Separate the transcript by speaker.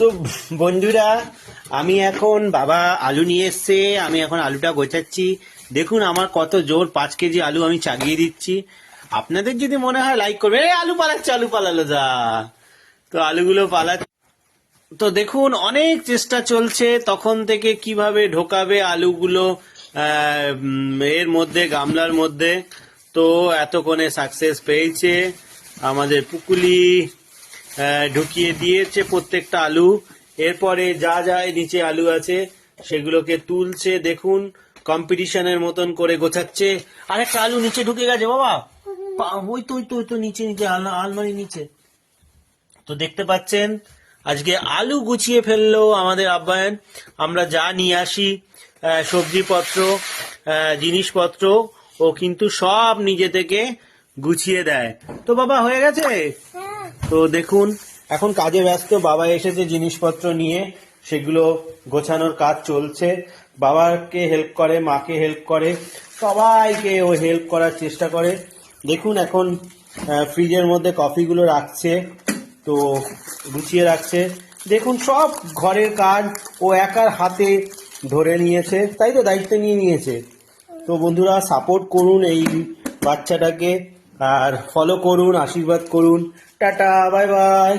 Speaker 1: তো বন্ধুরা, আমি এখন বাবা আলু নিয়ে এসছে, আমি এখন আলুটা গোছাচ্ছি। দেখুন আমার কত জোর, পাঁচ কেজি আলু আমি চাগিয়ে দিচ্ছি। আপনাদের যদি মনে হয় লাইক করবে এই আলু পালাচ্ছে, আলু পালালো যা। তো আলুগুলো পালা তো দেখুন, অনেক চেষ্টা চলছে। তখন থেকে কীভাবে ঢোকাবে আলুগুলো এর মধ্যে, গামলার মধ্যে। তো এতক্ষণে সাকসেস পেয়েছে আমাদের পুকুলি ঢুকিয়ে দিয়েছে প্রত্যেকটা আলু। এরপরে যা যা নিচে আলু আছে, সেগুলোকে তুলছে, দেখুন কম্পিটিশনের মতন করে গোছাচ্ছে। আরেকটা আলু নিচে ঢুকে গেছে, বাবা! ওই তো ওই তো ওই তো নিচে নিচে আলমারি নিচে। তো দেখতে পাচ্ছেন, আজকে আলু গুছিয়ে ফেলল আমাদের আব্বায়ন। আমরা যা নিয়ে আসি সবজিপত্র জিনিসপত্র, ও কিন্তু সব নিজে থেকে গুছিয়ে দেয়। তো বাবা, হয়ে গেছে? তো দেখুন, এখন কাজে ব্যস্ত, বাবা এসেছে জিনিসপত্র নিয়ে, সেগুলো গোছানোর কাজ চলছে। বাবাকে হেল্প করে, মাকে হেল্প করে, সবাইকে ও হেল্প করার চেষ্টা করে। দেখুন এখন ফ্রিজের মধ্যে কফিগুলো রাখছে, তো গুছিয়ে রাখছে। দেখুন, সব ঘরের কাজ ও একার হাতে ধরে নিয়েছে, তাই তো দায়িত্ব নিয়ে নিয়েছে। তো বন্ধুরা সাপোর্ট করুন এই বাচ্চাটাকে। আর ফলো করুন আশীর্বাদ করুন। Tata bye bye